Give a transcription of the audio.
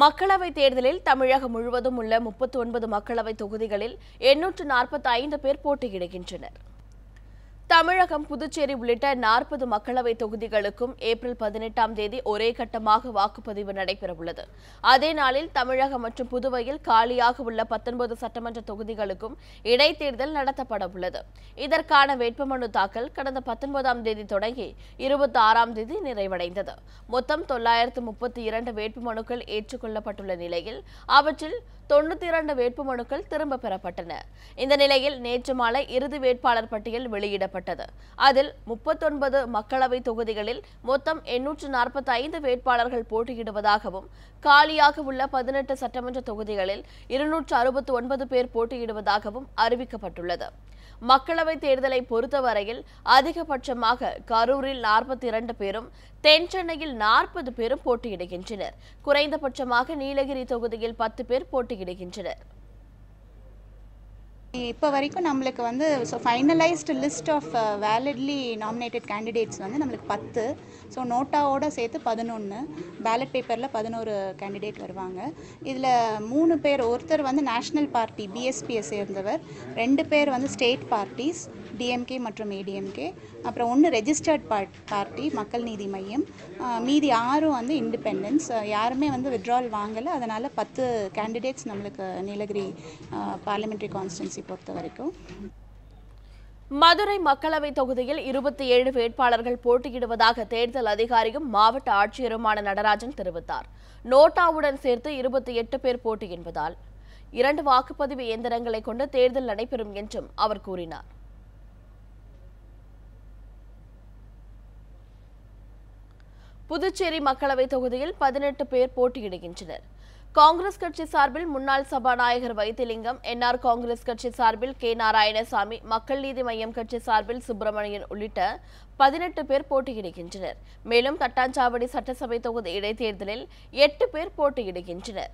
மக்களவைத் தேர்தலில் தமிழகம் முழுவதும் உள்ள முப்பத்தி ஒன்பது மக்களவை தொகுதிகளில் எண்ணூற்று நாற்பத்தி ஐந்து பேர் போட்டியிடுகின்றனர். தமிழகம் புதுச்சேரி உள்ளிட்ட நாற்பது மக்களவை தொகுதிகளுக்கும் ஏப்ரல் பதினெட்டாம் தேதி ஒரே கட்டமாக வாக்குப்பதிவு நடைபெறவுள்ளது. அதே நாளில் தமிழகம் மற்றும் புதுவையில் காலியாக உள்ள பத்தொன்பது சட்டமன்ற தொகுதிகளுக்கும் இடைத்தேர்தல் நடத்தப்பட உள்ளது இதற்கான வேட்புமனு தாக்கல் கடந்த பத்தொன்பதாம் தேதி தொடங்கி இருபத்தி ஆறாம் தேதி நிறைவடைந்தது. மொத்தம் தொள்ளாயிரத்து முப்பத்தி இரண்டு வேட்புமனுக்கள் ஏற்றுக்கொள்ளப்பட்டுள்ள நிலையில் அவற்றில் தொண்ணூத்தி இரண்டு வேட்புமனுக்கள் திரும்ப பெறப்பட்டன. இந்த நிலையில் நேற்று மாலை இறுதி வேட்பாளர் பட்டியல் வெளியிடப்பட்டது. அதில் முப்பத்தொன்பது மக்களவை தொகுதிகளில் மொத்தம் எண்ணூற்று நாற்பத்தி ஐந்து வேட்பாளர்கள் போட்டியிடுவதாகவும் காலியாக உள்ள பதினெட்டு சட்டமன்ற தொகுதிகளில் இருநூற்று அறுபத்தி ஒன்பது பேர் போட்டியிடுவதாகவும் அறிவிக்கப்பட்டுள்ளது. மக்களவைத் தேர்தலை பொறுத்தவரையில் அதிகபட்சமாக கரூரில் நாற்பத்தி இரண்டு பேரும் தென் சென்னையில் நாற்பது பேரும் போட்டியிடுகின்றனர். குறைந்தபட்சமாக நீலகிரி தொகுதியில் பத்து பேர் போட்டியிடுகின்றனர். இப்போ வரைக்கும் நம்மளுக்கு வந்து so finalised list of validly nominated candidates வந்து நம்மளுக்கு பத்து. ஸோ நோட்டாவோட சேர்த்து பதினொன்று பேலட் பேப்பரில் பதினோரு கேண்டிடேட் வருவாங்க. இதில் மூணு பேர் ஒருத்தர் வந்து நேஷ்னல் பார்ட்டி பிஎஸ்பியை சேர்ந்தவர். ரெண்டு பேர் வந்து ஸ்டேட் பார்ட்டிஸ் டிஎம்கே மற்றும் ஏடிஎம்கே அப்புறம் ஒன்று ரெஜிஸ்டர்ட் பார்ட் பார்ட்டி மக்கள் நீதி மையம். மீதி ஆறும் வந்து இண்டிபெண்டன்ஸ் யாருமே வந்து விட்ரால் வாங்கலை. அதனால் பத்து கேண்டிடேட்ஸ் நம்மளுக்கு நீலகிரி பார்லிமெண்ட்ரி கான்ஸ்டன்சி பொறுத்த வரைக்கும் மதுரை மக்களவை தொகுதியில் இருபத்தி ஏழு வேட்பாளர்கள் போட்டியிடுவதாக தேர்தல் அதிகாரியும் மாவட்ட ஆட்சியருமான நடராஜன் தெரிவித்தார். நோட்டாவுடன் சேர்த்து இருபத்தி எட்டு பேர் போட்டி என்பதால் இரண்டு வாக்குப்பதிவு இயந்திரங்களை கொண்டு தேர்தல் நடைபெறும் என்றும் அவர் கூறினார். புதுச்சேரி மக்களவைத் தொகுதியில் பதினெட்டு பேர் போட்டியிடுகின்றனர். காங்கிரஸ் கட்சி சார்பில் முன்னாள் சபாநாயகர் வைத்திலிங்கம் என்ஆர் காங்கிரஸ் கட்சி சார்பில் கே நாராயணசாமி மக்கள் நீதி மய்யம் கட்சி சார்பில் சுப்பிரமணியன் உள்ளிட்ட பதினெட்டு பேர் போட்டியிடுகின்றனர். மேலும் தட்டாஞ்சாவடி சட்டசபை தொகுதி இடைத்தேர்தலில் எட்டு பேர் போட்டியிடுகின்றனர்.